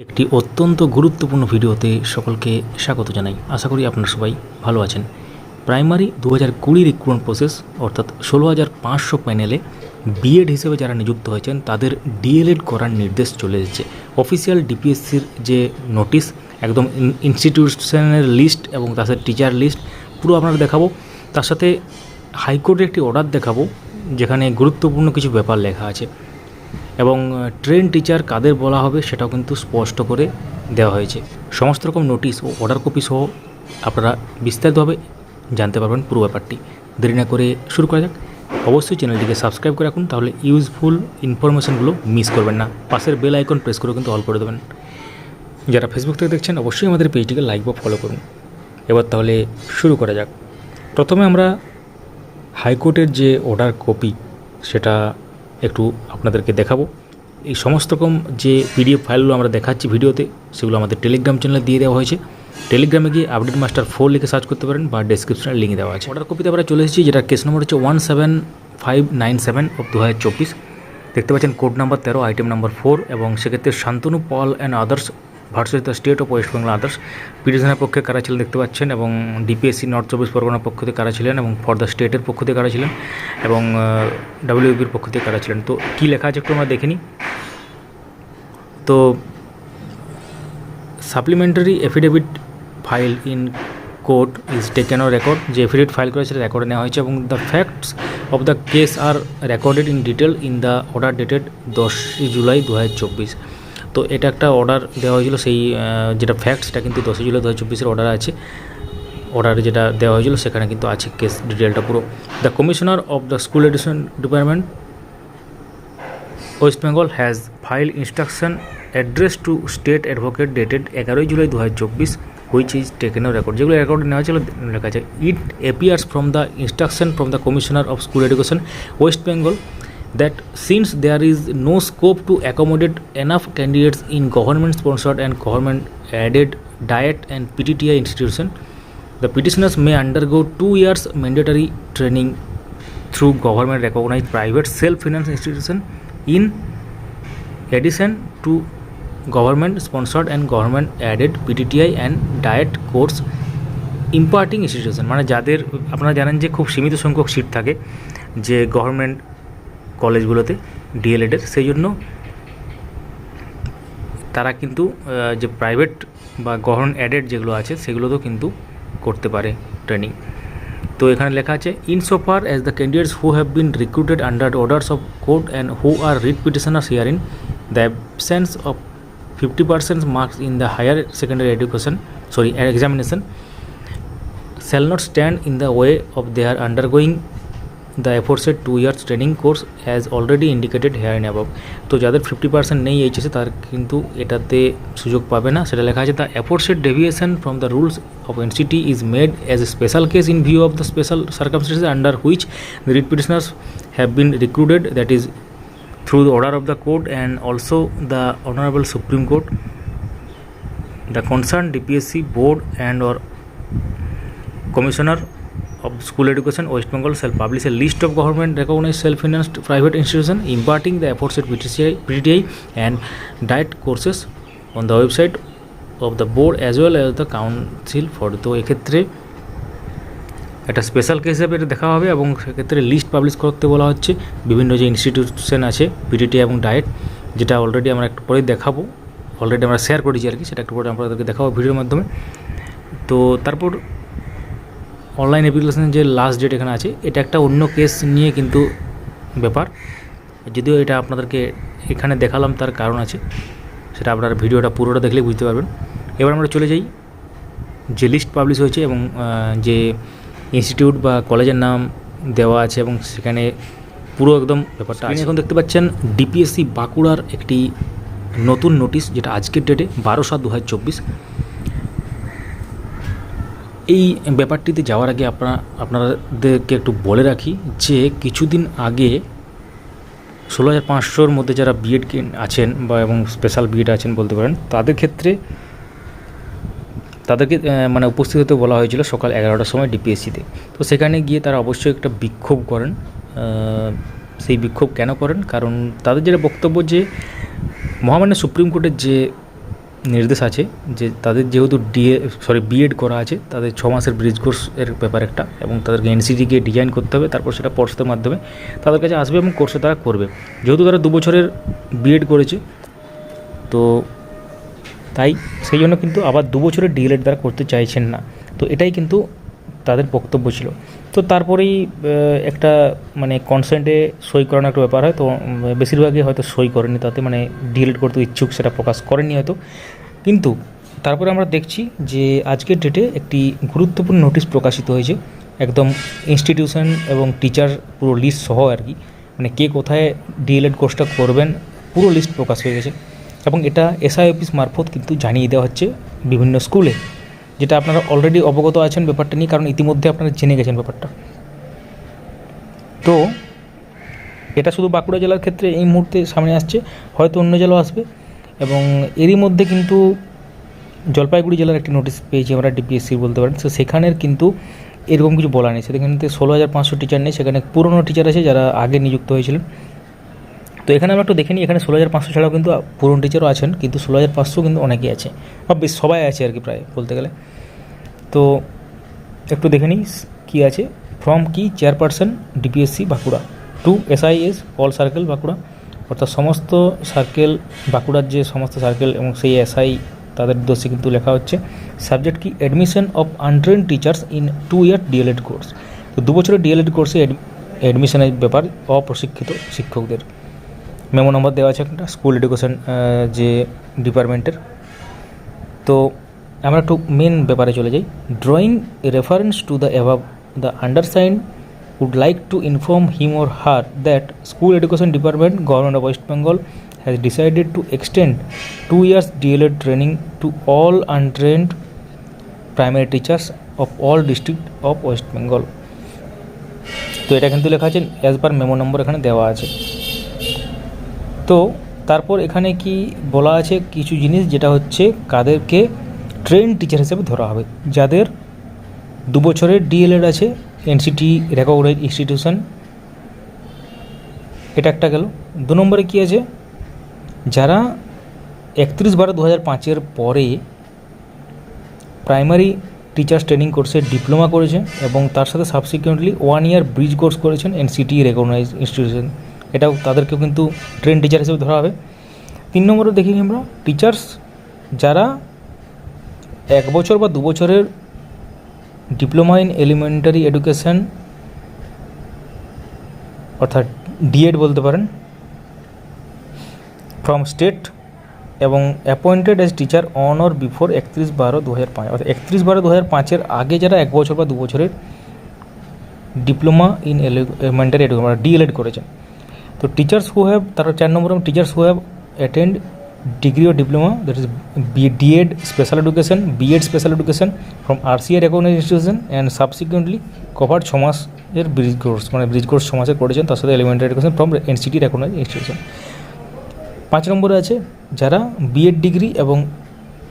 একটি অত্যন্ত গুরুত্বপূর্ণ ভিডিওতে সকলকে স্বাগত জানাই। আশা করি আপনারা সবাই ভালো আছেন। প্রাইমারি দু হাজার কুড়ি রিক্রুটমেন্ট প্রসেস, অর্থাৎ ষোলো হাজার পাঁচশো প্যানেলে বিএড হিসেবে যারা নিযুক্ত হয়েছেন, তাদের ডিএলএড করার নির্দেশ চলে এসেছে। অফিসিয়াল ডিপিএসসির যে নোটিশ, একদম ইনস্টিটিউশনের লিস্ট এবং তার সাথে টিচার লিস্ট পুরো আপনারা দেখাবো। তার সাথে হাইকোর্টের একটি অর্ডার দেখাবো, যেখানে গুরুত্বপূর্ণ কিছু ব্যাপার লেখা আছে। এবং ট্রেন টিচার কাদের বলা হবে সেটাও কিন্তু স্পষ্ট করে দেওয়া হয়েছে। সমস্ত রকম নোটিশ ও অর্ডার কপি সহ আপনারা বিস্তারিতভাবে জানতে পারবেন পুরো ব্যাপারটি। দেরি না করে শুরু করা যাক। অবশ্যই চ্যানেলটিকে সাবস্ক্রাইব করে রাখুন, তাহলে ইউজফুল ইনফরমেশনগুলো মিস করবেন না। পাশের বেল আইকন প্রেস করে কিন্তু অল করে দেবেন। যারা ফেসবুক থেকে দেখছেন, অবশ্যই আমাদের পেজটিকে লাইক বা ফলো করুন। এবার তাহলে শুরু করা যাক। প্রথমে আমরা হাইকোর্টের যে অর্ডার কপি সেটা একটু আপনাদেরকে দেখাবো। এই সমস্ত রকম যে পিডিএফ ফাইলগুলো আমরা দেখাচ্ছি ভিডিওতে, সেগুলো আমাদের টেলিগ্রাম চ্যানেলে দিয়ে দেওয়া হয়েছে। টেলিগ্রামে গিয়ে আপডেট মাস্টার ফোর লিখে সার্চ করতে পারেন বা ডেসক্রিপশনে লিঙ্ক দেওয়া আছে। অর্ডার কপিতে আমরা চলে এসেছি, যেটা কেস নম্বর হচ্ছে one seven five nine seven of দু হাজার চব্বিশ। দেখতে পাচ্ছেন কোড নাম্বার তেরো আইটেম নাম্বার ফোর এবং সেক্ষেত্রে Shantanu Paul and others versus the state of West Bengal others. পিটিশনের পক্ষে কারা ছিলেন দেখতে পাচ্ছেন এবং ডিপিএসসি নর্থ চব্বিশ পরগনার পক্ষ থেকে কারা ছিলেন এবং ফর দ্য স্টেটের পক্ষ থেকে কারা ছিলেন এবং ডাব্লিউবির পক্ষ থেকে কারা ছিলেন। তো কী লেখা আছে একটু আমরা দেখে নিই। তো supplementary affidavit file in court is taken record. যে এফিডেভিট ফাইল করেছে সেটা রেকর্ডে নেওয়া হয়েছে এবং the facts of the case are recorded in detail in the order dated দশই জুলাই দু হাজার চব্বিশ। তো এটা একটা অর্ডার দেওয়া হয়েছিল, সেই যেটা ফ্যাক্ট সেটা কিন্তু দশই জুলাই দু হাজার চব্বিশের অর্ডার আছে। অর্ডার যেটা দেওয়া হয়েছিল, সেখানে কিন্তু আছে কেস ডিটেলটা পুরো। The commissioner of the school education department West Bengal has file instruction address to state advocate dated এগারোই জুলাই দু হাজার চব্বিশ হুইচ ইজ টেকেন রেকর্ড যেগুলো রেকর্ড নেওয়া হয়েছিল লেখা আছে it appears from the instruction from the commissioner of school education West Bengal that since there is no scope to accommodate enough candidates in government sponsored and government aided diet and PTTI institution, the petitioners may undergo two years mandatory training through government recognized private self financed institution in addition to government sponsored and government aided PTTI and diet course imparting institution মানে যাদের আপনারা জানেন যে খুব সীমিত সংখ্যক seat থাকে যে গভর্নমেন্ট কলেজগুলোতে ডিএলএডের সেই জন্য তারা কিন্তু যে প্রাইভেট বা গভর্নমেন্ট অ্যাডেড যেগুলো আছে, সেগুলোতেও কিন্তু করতে পারে ট্রেনিং তো এখানে লেখা আছে in so far as the candidates who have been recruited under orders of court and who are writ petitioners here in the absence of fifty percent marks in the higher secondary education sorry examination shall not stand in the way of their undergoing the এফোর্সের two years training course has already indicated here and above তো যাদের fifty percent নেই H তার কিন্তু এটাতে সুযোগ পাবে না। সেটা লেখা আছে the aforesaid deviation from the rules of NCT is made as a special case in view of the special circumstances under which writ petitioners have been recruited that is through the order of the court and also the honourable supreme court the concern DPSC board and or commissioner of school education West Bengal shall publish list of government recognise self financed private institution imparting the efforts at PTCI PTI and diet courses on the website of the board as well as the council for তো এক্ষেত্রে একটা special case হিসাবে এটা দেখা হবে এবং সেক্ষেত্রে list publish করতে বলা হচ্ছে। বিভিন্ন যে ইনস্টিটিউশন আছে পিটিটি এবং ডায়েট যেটা অলরেডি আমরা একটু পরে দেখাবো। অলরেডি আমরা শেয়ার করেছি আর কি, সেটা একটু পরে আমরা দেখাবো ভিডিওর মাধ্যমে। তো তারপর অনলাইন অ্যাপ্লিকেশনের যে লাস্ট ডেট এখানে আছে এটা একটা অন্য কেস নিয়ে কিন্তু ব্যাপার। যদিও এটা আপনাদেরকে এখানে দেখালাম তার কারণ আছে। সেটা আপনারা ভিডিওটা পুরোটা দেখলে বুঝতে পারবেন। এবার আমরা চলে যাই। যে লিস্ট পাবলিশ হয়েছে এবং যে ইনস্টিটিউট বা কলেজের নাম দেওয়া আছে এবং সেখানে পুরো একদম ব্যাপারটা আপনি এখন দেখতে পাচ্ছেন ডিপিএসসি বাঁকুড়ার একটি নতুন নোটিশ যেটা আজকের ডেটে বারো সাত দু হাজার চব্বিশ। এই ব্যাপারটিতে যাওয়ার আগে আপনারা আপনাদেরকে একটু বলে রাখি যে কিছুদিন আগে ষোলো হাজার পাঁচশোর মধ্যে যারা বিএড আছেন বা এবং স্পেশাল বিএড আছেন বলতে পারেন, তাদের ক্ষেত্রে তাদেরকে মানে উপস্থিত হতে বলা হয়েছিল সকাল এগারোটার সময় ডিপিএসসিতে তো। সেখানে গিয়ে তারা অবশ্যই একটা বিক্ষোভ করেন সেই বিক্ষোভ কেন করেন? কারণ তাদের যেটা বক্তব্য যে মহামান্য সুপ্রিম কোর্টের যে নির্দেশ আছে যে তাদের যেহেতু ডিএ সরি বিএড করা আছে, তাদের ছ মাসের ব্রিজ কোর্স এর ব্যাপার একটা এবং তাদেরকে এনসিটিকে ডিজাইন করতে হবে, তারপর সেটা পর্ষদের মাধ্যমে তাদের কাছে আসবে এবং কোর্সে তারা করবে। যেহেতু তারা দুবছরের বিএড করেছে, তো তাই সেই জন্য কিন্তু আবার দু বছরের ডিএলএড তারা করতে চাইছেন না। তো এটাই কিন্তু তাদের বক্তব্য ছিল। তো তারপরেই একটা মানে কনসেন্টে সই করানো একটা ব্যাপার হয়। তো বেশিরভাগই হয়তো সই করেনি। তাতে মানে ডিএলএড করতে ইচ্ছুক, সেটা প্রকাশ করেনি হয়তো। কিন্তু তারপরে আমরা দেখছি যে, আজকের ডেটে একটি গুরুত্বপূর্ণ নোটিশ প্রকাশিত হয়েছে। একদম ইনস্টিটিউশন এবং টিচার পুরো লিস্ট সহ আর কি। মানে কে কোথায় ডিএলএড কোর্সটা করবেন, পুরো লিস্ট প্রকাশ হয়ে গেছে। এবং এটা এসআই অফিস মারফত কিন্তু জানিয়ে দেওয়া হচ্ছে বিভিন্ন স্কুলে যেটা আপনারা অলরেডি অবগত আছেন ব্যাপারটা নিয়ে, কারণ ইতিমধ্যে আপনারা জেনে গেছেন ব্যাপারটা। তো, এটা শুধু বাঁকুড়া জেলার ক্ষেত্রে এই মুহূর্তে সামনে আসছে, হয়তো অন্য জেলাও আসবে, এবং এরই মধ্যে কিন্তু জলপাইগুড়ি জেলার একটি নোটিশ পেয়েছি আমরা ডিপিএসসি বলতে পারেন। তো সেখানের কিন্তু এরকম কিছু বলা নেই। সেখানে ষোলো হাজার পাঁচশো টিচার নেই, সেখানে পুরনো টিচার আছে যারা আগে নিযুক্ত হয়েছিলেন। তো এখানে আমরা একটু দেখে নিই এখানে ষোলো হাজার পাঁচশো ছাড়াও কিন্তু পুরনো টিচারও আছেন, কিন্তু ষোলো হাজার পাঁচশো কিন্তু অনেকেই আছে। বা বেশ সবাই আছে আর কি প্রায়, বলতে গেলে। তো একটু দেখে নিই কী আছে। ফ্রম কি? Chairperson DPSC Bankura to SIS all circle Bankura অর্থাৎ সমস্ত সার্কেল বাঁকুড়ার যে সমস্ত সার্কেল এবং সেই এসআই তাদের উদ্দেশ্যে কিন্তু লেখা হচ্ছে সাবজেক্ট কি? Admission of untrained teachers in two year DElEd course তো দু বছরের ডিএলএড কোর্সে অ্যাডমিশনের ব্যাপার, অপ্রশিক্ষিত শিক্ষকদের। মেমো নম্বর দেওয়া আছে একটা স্কুল এডুকেশন যে ডিপার্টমেন্টের তো আমরা একটু মেন ব্যাপারে চলে যাই drawing reference to the above the undersigned would like to inform him or her that school education department government of west bengal has decided to extend two years dled training to all untrained primary teachers of all district of west bengal তো এটা কিন্তু লেখা আছে as per memo number এখানে দেওয়া আছে তো তারপর এখানে কি বলা আছে কিছু জিনিস যেটা হচ্ছে কাদেরকে ট্রেন টিচার হিসেবে ধরা হবে। যাদের দু বছরের ডিএলএড আছে এনসিটি রেকগনাইজ ইনস্টিটিউশন এটা একটা গেল। দু নম্বরে কী আছে? যারা একত্রিশ বারো দু হাজার পাঁচের পরে প্রাইমারি টিচার্স ট্রেনিং কোর্সে ডিপ্লোমা করেছে এবং তার সাথে subsequently one year bridge course করেছেন এনসিটি রেকগনাইজ ইনস্টিটিউশন এটাও তাদেরকেও কিন্তু ট্রেন টিচার হিসেবে ধরা হবে। তিন নম্বরে দেখি আমরা টিচার্স যারা এক বছর বা দু বছরের ডিপ্লোমা ইন এলিমেন্টারি এডুকেশন অর্থাৎ ডিএড বলতে পারেন ফ্রম স্টেট এবং appointed as teacher on or before একত্রিশ বারো দু হাজার পাঁচ, অর্থাৎ একত্রিশ বারো দু হাজার পাঁচের আগে যারা এক বছর বা দু বছরের diploma in elementary education DElEd করেছেন। তো টিচার্স হু হ্যাভ তারা চার নম্বর teachers who have attend degree or diploma, that is B DED special education BEd special education from RCA recognized institution and subsequently covered ছ মাসের bridge course মানে bridge course ছ করেছেন, তার সাথে elementary education from NCT recognise institution পাঁচ নম্বরে আছে, যারা বিএড ডিগ্রি এবং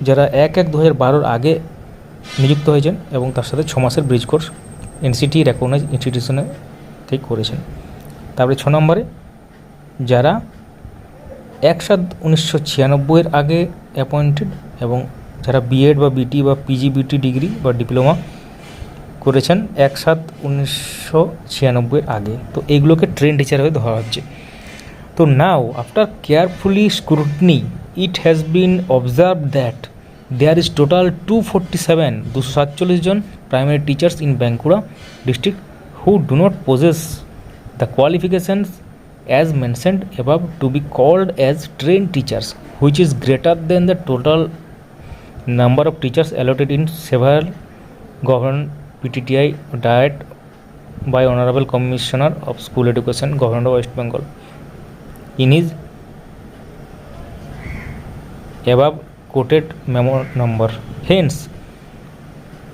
যারা এক এক দু হাজার বারোর আগে নিযুক্ত হয়েছেন এবং তার সাথে ছ মাসের ব্রিজ কোর্স এনসিটি রেকগনাইজ ইনস্টিটিউশনে থেকে করেছেন। তারপরে ছ নম্বরে যারা এক সাত উনিশশো ছিয়ানব্বইয়ের আগে অ্যাপয়েন্টেড এবং যারা বিএড বা বিটি বা পিজিবিটি ডিগ্রি বা ডিপ্লোমা করেছেন এক সাত উনিশশো ছিয়ানব্বইয়ের আগে। তো এইগুলোকে ট্রেন টিচার হয়ে ধরা হচ্ছে। তো now after carefully scrutiny it has been observe that there is total two forty seven দুশো সাতচল্লিশ জন primary teachers in Bankura district who do not possess the qualifications as mentioned above to be called as trained teachers which is greater than the total number of teachers allotted in several government ptti diet by honorable commissioner of school education government of west bengal. In his above quoted memo number. Hence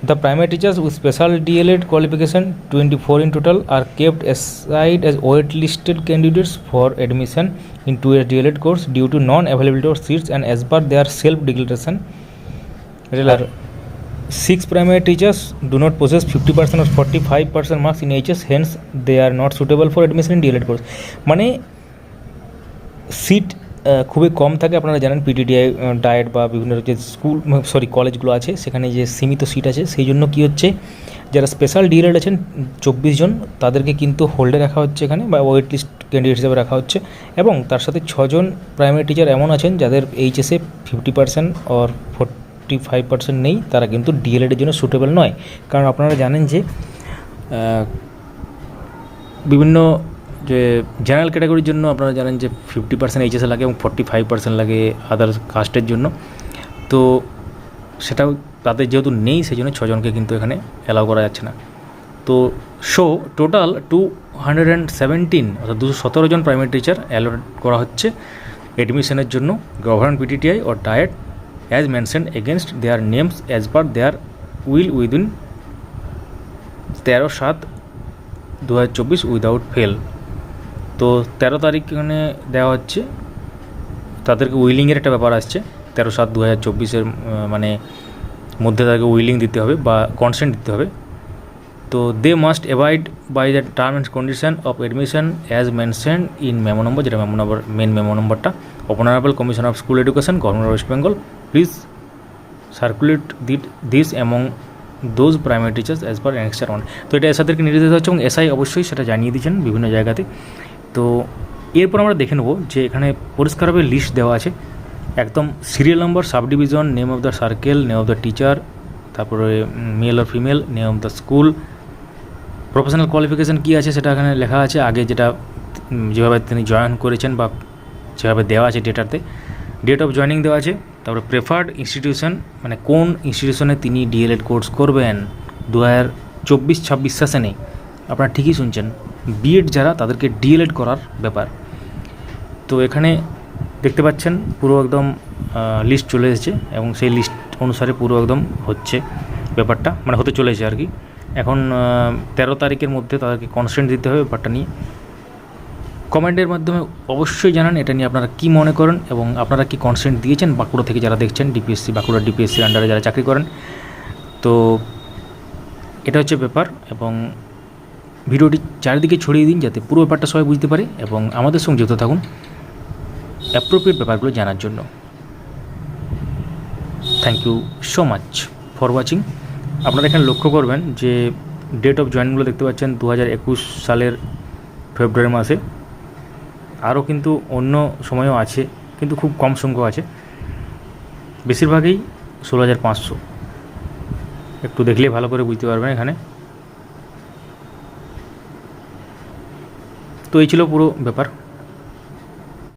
the primary teachers with special DLED qualification, 24 in total, are kept aside as wait-listed candidates for admission in two-year DLED course due to non-availability of seats and as per their self-declaration. Regular. Six primary teachers do not possess 50% or 45% marks in HS, hence they are not suitable for admission in DLED course. মানে seat খুবই কম থাকে। আপনারা জানেন পিটিডিআই diet বা বিভিন্ন যে school sorry কলেজগুলো আছে, সেখানে যে সীমিত সিট আছে, সেই জন্য কী হচ্ছে, যারা স্পেশাল ডিএলএড আছেন, চব্বিশ জন, তাদেরকে কিন্তু হোল্ডে রাখা হচ্ছে এখানে বা ওয়েট লিস্ট ক্যান্ডিডেট হিসেবে রাখা হচ্ছে। এবং তার সাথে ছজন প্রাইমারি টিচার এমন আছেন, যাদের এইচএসে fifty percent or forty five percent নেই, তারা কিন্তু ডিএলএডের জন্য সুটেবল নয়। কারণ আপনারা জানেন যে বিভিন্ন যে জেনারেল ক্যাটাগরির জন্য আপনারা জানেন যে ফিফটি পার্সেন্ট এইচএসে লাগে এবং ফর্টি ফাইভ পার্সেন্ট লাগে আদার কাস্টের জন্য। তো সেটাও তাদের যেহেতু নেই সেই জন্য ছজনকে কিন্তু এখানে অ্যালাউ করা যাচ্ছে না। তো so total two hundred and seventeen অর্থাৎ দুশো সতেরো জন প্রাইমারি টিচার অ্যালট করা হচ্ছে এডমিশনের জন্য। Government PTTI O diet as mention against their names as per their will within তেরো সাত দু হাজার চব্বিশ উইদাউট ফেল তো তেরো তারিখ এখানে দেওয়া হচ্ছে। তাদেরকে উইলিংয়ের একটা ব্যাপার আসছে। তেরো সাত দু হাজার চব্বিশের মানে মধ্যে তাদেরকে উইলিং দিতে হবে বা কনসেন্ট দিতে হবে। তো they must avoid by the term and condition of admission as mention in memo number যেটা মেমো নম্বর মেন মেমো নম্বরটা honourable commission of school education government West Bengal please circulate দিট this among those primary teachers as per annexure one তো এটা এসআদেরকে নির্দেশ হচ্ছে এবং SI অবশ্যই সেটা জানিয়ে দিচ্ছেন বিভিন্ন জায়গাতে। তো এরপর আমরা দেখে নেব যে এখানে পরিষ্কারভাবে লিস্ট দেওয়া আছে। একদম serial number sub division name of the circle name of the teacher তারপরে male R female name of the school professional qualification কী আছে সেটা এখানে লেখা আছে। আগে যেটা যেভাবে তিনি জয়েন করেছেন বা যেভাবে দেওয়া আছে ডেটাতে ডেট অফ জয়নিং দেওয়া আছে। তারপরে প্রেফার্ড ইনস্টিটিউশন মানে কোন ইনস্টিটিউশনে তিনি ডিএলএড কোর্স করবেন? দু হাজার চব্বিশ ছাব্বিশ সেশনে আপনারা ঠিকই শুনছেন। বিএড যারা, তাদেরকে ডিএলএড করার ব্যাপার। তো এখানে দেখতে পাচ্ছেন, পুরো একদম লিস্ট চলে এসেছে এবং সেই লিস্ট অনুসারে পুরো একদম হচ্ছে ব্যাপারটা মানে হতে চলেছে আর কি। এখন তেরো তারিখের মধ্যে তাদেরকে কনস্ট্যান্ট দিতে হবে ব্যাপারটা নিয়ে। কমেন্টের মাধ্যমে অবশ্যই জানান, এটা নিয়ে আপনারা কী মনে করেন এবং আপনারা কি কনসেন্ট দিয়েছেন, বাঁকুড়া থেকে যারা দেখছেন ডিপিএসসি বাঁকুড়া ডিপিএসসির আন্ডারে যারা চাকরি করেন। তো, এটা হচ্ছে ব্যাপার এবং ভিডিওটি চারিদিকে ছড়িয়ে দিন যাতে পুরো ব্যাপারটা সবাই বুঝতে পারে এবং আমাদের সঙ্গে যুক্ত থাকুন অ্যাপ্রোপ্রিয়েট ব্যাপারগুলো জানার জন্য। Thank you so much for watching আপনারা এখানে লক্ষ্য করবেন যে ডেট অফ জয়েনগুলো দেখতে পাচ্ছেন দু হাজার একুশ সালের ফেব্রুয়ারি মাসে। আরও কিন্তু অন্য সময়ও আছে, কিন্তু খুব কম সংখ্যক আছে। বেশিরভাগই ষোলো হাজার পাঁচশো। একটু দেখলে ভালো করে বুঝতে পারবেন এখানে। তো এই ছিল পুরো ব্যাপার।